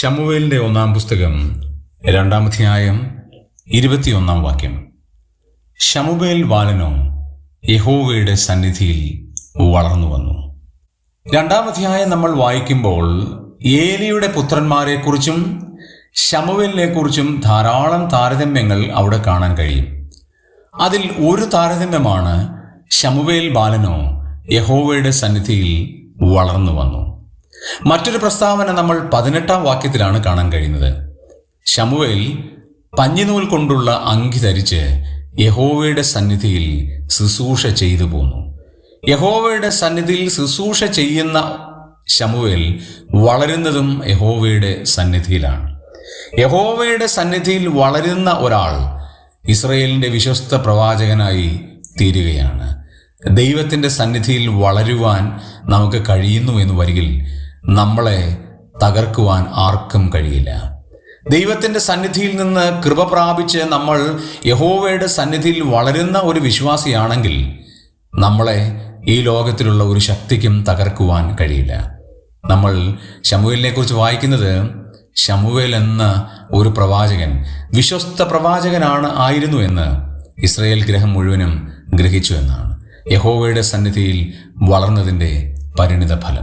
ശമുവേലിന്റെ ഒന്നാം പുസ്തകം രണ്ടാം അധ്യായം ഇരുപത്തിയൊന്നാം വാക്യം. ശമുവേൽ ബാലനോ യഹോവയുടെ സന്നിധിയിൽ വളർന്നു വന്നു. രണ്ടാം അധ്യായം നമ്മൾ വായിക്കുമ്പോൾ ഏലിയുടെ പുത്രന്മാരെക്കുറിച്ചും ശമുവേലിനെ കുറിച്ചും ധാരാളം താരതമ്യങ്ങൾ അവിടെ കാണാൻ കഴിയും. അതിൽ ഒരു താരതമ്യമാണ് ശമുവേൽ ബാലനോ യഹോവയുടെ സന്നിധിയിൽ വളർന്നു വന്നു. മറ്റൊരു പ്രസ്താവന നമ്മൾ പതിനെട്ടാം വാക്യത്തിലാണ് കാണാൻ കഴിയുന്നത്. ശമുവേൽ പഞ്ഞിനൂൽ കൊണ്ടുള്ള അങ്കി ധരിച്ച് യഹോവയുടെ സന്നിധിയിൽ ശുശ്രൂഷ ചെയ്തു പോന്നു. യഹോവയുടെ സന്നിധിയിൽ ശുശ്രൂഷ ചെയ്യുന്ന ശമുവേൽ വളരുന്നതും യഹോവയുടെ സന്നിധിയിലാണ്. യഹോവയുടെ സന്നിധിയിൽ വളരുന്ന ഒരാൾ ഇസ്രയേലിന്റെ വിശ്വസ്ത പ്രവാചകനായി തീരുകയാണ്. ദൈവത്തിന്റെ സന്നിധിയിൽ വളരുവാൻ നമുക്ക് കഴിയുന്നു എന്ന് വരികിൽ നമ്മളെ തകർക്കുവാൻ ആർക്കും കഴിയില്ല. ദൈവത്തിന്റെ സന്നിധിയിൽ നിന്ന് കൃപ പ്രാപിച്ച് നമ്മൾ യഹോവയുടെ സന്നിധിയിൽ വളരുന്ന ഒരു വിശ്വാസിയാണെങ്കിൽ നമ്മളെ ഈ ലോകത്തിലുള്ള ഒരു ശക്തിക്കും തകർക്കുവാൻ കഴിയില്ല. നമ്മൾ ശമുവേലിനെ കുറിച്ച് വായിക്കുന്നത് ശമുവേൽ എന്ന ഒരു പ്രവാചകൻ വിശ്വസ്ത പ്രവാചകനാണ് ആയിരുന്നു എന്ന് ഇസ്രയേൽ ഗ്രഹം മുഴുവനും ഗ്രഹിച്ചു എന്നാണ്. യഹോവയുടെ സന്നിധിയിൽ വളർന്നതിന്റെ പരിണിത ഫലം